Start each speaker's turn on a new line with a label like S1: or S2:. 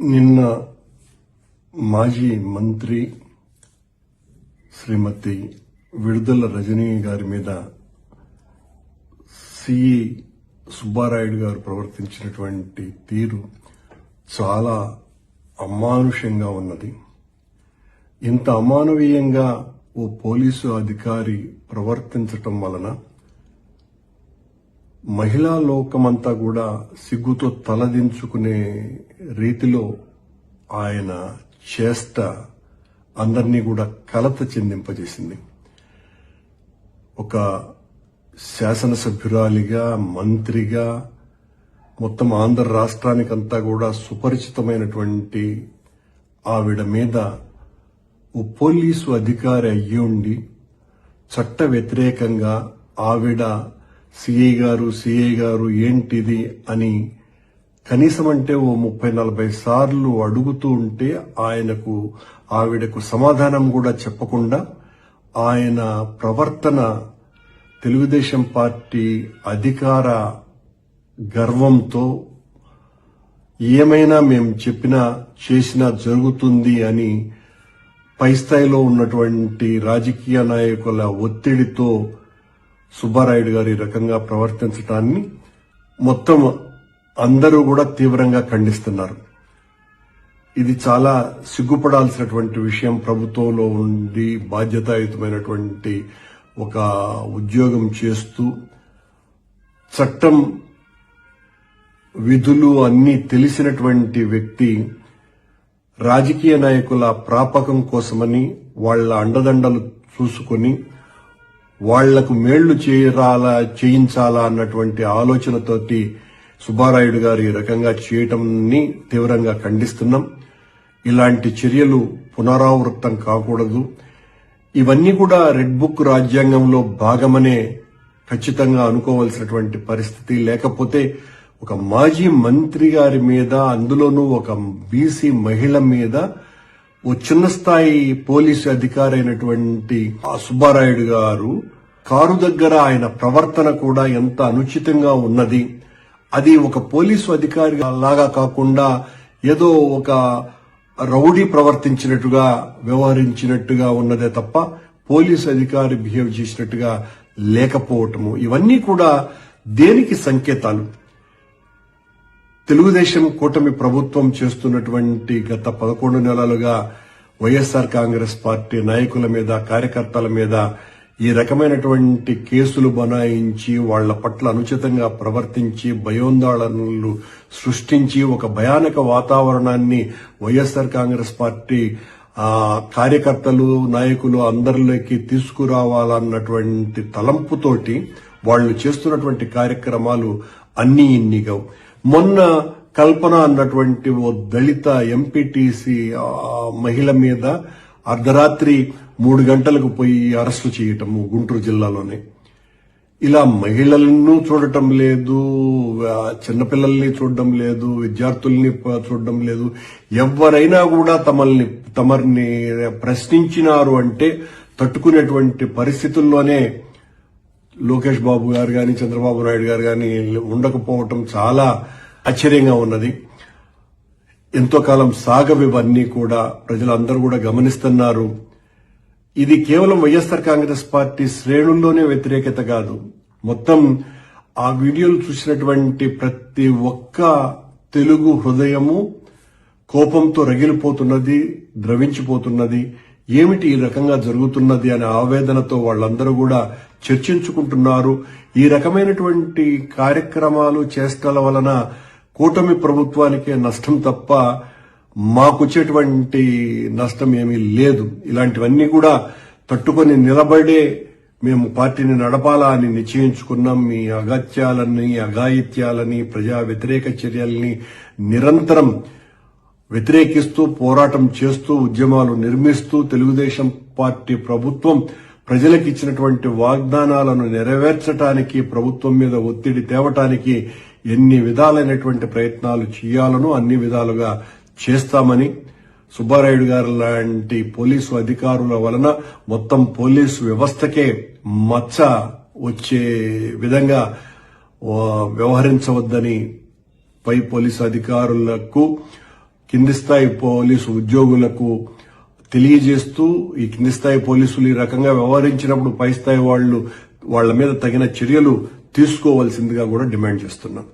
S1: నిన్న మాజీ మంత్రి శ్రీమతి విడుదల రజనీ గారి మీద సిఈ సుబ్బారాయుడు గారు ప్రవర్తించినటువంటి తీరు చాలా అమానుషంగా ఉన్నది. ఇంత అమానవీయంగా ఓ పోలీసు అధికారి ప్రవర్తించటం వలన మహిళా లోకమంతా కూడా సిగ్గుతో తలదించుకునే రీతిలో ఆయన చేష్ట అందరినీ కూడా కలత చెందింపజేసింది. ఒక శాసనసభ్యురాలిగా మంత్రిగా మొత్తం ఆంధ్ర రాష్ట్రానికంతా కూడా సుపరిచితమైనటువంటి ఆవిడ మీద ఓ పోలీసు అధికారి అయ్యి ఉండి చట్ట వ్యతిరేకంగా ఆవిడ సిఐ గారు సిఐ గారు ఏంటిది అని కనీసం అంటే ఓ ముప్పై నలభై సార్లు అడుగుతూ ఉంటే ఆయనకు ఆవిడకు సమాధానం కూడా చెప్పకుండా ఆయన ప్రవర్తన తెలుగుదేశం పార్టీ అధికార గర్వంతో ఏమైనా మేము చెప్పినా చేసినా జరుగుతుంది అని పై స్థాయిలో ఉన్నటువంటి రాజకీయ నాయకుల ఒత్తిడితో సుబ్బారాయుడు గారు ఈ రకంగా ప్రవర్తించడాన్ని మొత్తం అందరూ కూడా తీవ్రంగా ఖండిస్తున్నారు. ఇది చాలా సిగ్గుపడాల్సినటువంటి విషయం. ప్రభుత్వంలో ఉండి బాధ్యతాయుతమైనటువంటి ఒక ఉద్యోగం చేస్తూ చట్టం విధులు అన్నీ తెలిసినటువంటి వ్యక్తి రాజకీయ నాయకుల ప్రాపకం కోసమని వాళ్ళ అండదండలు చూసుకొని వాళ్ళకు మేళ్ళు చేరాలా చేయించాలా అన్నటువంటి ఆలోచనతోటి సుబ్బారాయుడు గారు ఈ రకంగా చేయటంని తీవ్రంగా ఖండిస్తున్నాం. ఇలాంటి చర్యలు పునరావృత్తం కాకూడదు. ఇవన్నీ కూడా రెడ్ బుక్ రాజ్యాంగంలో భాగమనే ఖచ్చితంగా అనుకోవాల్సినటువంటి పరిస్థితి. లేకపోతే ఒక మాజీ మంత్రి గారి మీద అందులోనూ ఒక బీసీ మహిళ మీద ఓ చిన్న స్థాయి పోలీసు అధికారి అయినటువంటి ఆ సుబ్బారాయుడు గారు కారు దగ్గర ఆయన ప్రవర్తన కూడా ఎంత అనుచితంగా ఉన్నది. అది ఒక పోలీసు అధికారి లాగా కాకుండా ఏదో ఒక రౌడీ ప్రవర్తించినట్టుగా వ్యవహరించినట్టుగా ఉన్నదే తప్ప పోలీసు అధికారి బిహేవ్ చేసినట్టుగా లేకపోవటము. ఇవన్నీ కూడా దేనికి సంకేతాలు? తెలుగుదేశం కూటమి ప్రభుత్వం చేస్తున్నటువంటి గత పదకొండు నెలలుగా వైఎస్ఆర్ కాంగ్రెస్ పార్టీ నాయకుల మీద కార్యకర్తల మీద ఈ రకమైనటువంటి కేసులు బనాయించి వాళ్ళ పట్ల అనుచితంగా ప్రవర్తించి భయోందోళనలు సృష్టించి ఒక భయానక వాతావరణాన్ని వైఎస్ఆర్ కాంగ్రెస్ పార్టీ కార్యకర్తలు నాయకులు అందరిలోకి తీసుకురావాలన్నటువంటి తలంపుతోటి వాళ్ళు చేస్తున్నటువంటి కార్యక్రమాలు అన్ని ఇన్నిగవు మొన్న కల్పన అన్నటువంటి ఓ దళిత ఎంపీటీసీ మహిళ మీద అర్ధరాత్రి మూడు గంటలకు పోయి అరెస్టు చేయటము గుంటూరు జిల్లాలోనే. ఇలా మహిళలను చూడటం లేదు చిన్నపిల్లల్ని చూడడం లేదు విద్యార్థుల్ని చూడడం లేదు. ఎవరైనా కూడా తమల్ని తమరిని ప్రశ్నించినారు అంటే తట్టుకునేటువంటి పరిస్థితుల్లోనే లోకేష్ బాబు గారు కానీ చంద్రబాబు నాయుడు గారు కానీ ఉండకపోవటం చాలా ఆశ్చర్యంగా ఉన్నది. ఎంతో కాలం సాగవివన్నీ కూడా ప్రజలందరూ కూడా గమనిస్తున్నారు. ఇది కేవలం వైఎస్ఆర్ కాంగ్రెస్ పార్టీ శ్రేణుల్లోనే వ్యతిరేకత కాదు. మొత్తం ఆ వీడియోలు చూసినటువంటి ప్రతి ఒక్క తెలుగు హృదయము కోపంతో రగిలిపోతున్నది ద్రవించిపోతున్నది ఏమిటి ఈ రకంగా జరుగుతున్నది అనే ఆవేదనతో వాళ్ళందరూ కూడా చర్చించుకుంటున్నారు. ఈ రకమైనటువంటి కార్యక్రమాలు చేష్టల వలన కూటమి ప్రభుత్వానికే నష్టం తప్ప మాకొచ్చేటువంటి నష్టం ఏమీ లేదు. ఇలాంటివన్నీ కూడా తట్టుకొని నిలబడే మేము పార్టీని నడపాలా అని నిశ్చయించుకున్నాం. మీ అగత్యాలని అఘాయిత్యాలని ప్రజా వ్యతిరేక చర్యల్ని నిరంతరం వ్యతిరేకిస్తూ పోరాటం చేస్తూ ఉద్యమాలు నిర్మిస్తూ తెలుగుదేశం పార్టీ ప్రభుత్వం ప్రజలకు ఇచ్చినటువంటి వాగ్దానాలను నెరవేర్చడానికి ప్రభుత్వం మీద ఒత్తిడి తేవటానికి ఎన్ని విధాలైనటువంటి ప్రయత్నాలు చేయాలనో అన్ని విధాలుగా చేస్తామని సుబ్బారాయుడు గారు లాంటి పోలీసు అధికారుల వలన మొత్తం పోలీసు వ్యవస్థకే మచ్చ వచ్చే విధంగా వ్యవహరించవద్దని పై పోలీసు అధికారులకు కింది స్థాయి పోలీసు ఉద్యోగులకు తెలియజేస్తూ ఈ కింది స్థాయి పోలీసులు ఈ రకంగా వ్యవహరించినప్పుడు పై స్థాయి వాళ్ళు వాళ్ళ మీద తగిన చర్యలు తీసుకోవాల్సిందిగా కూడా డిమాండ్ చేస్తున్నాం.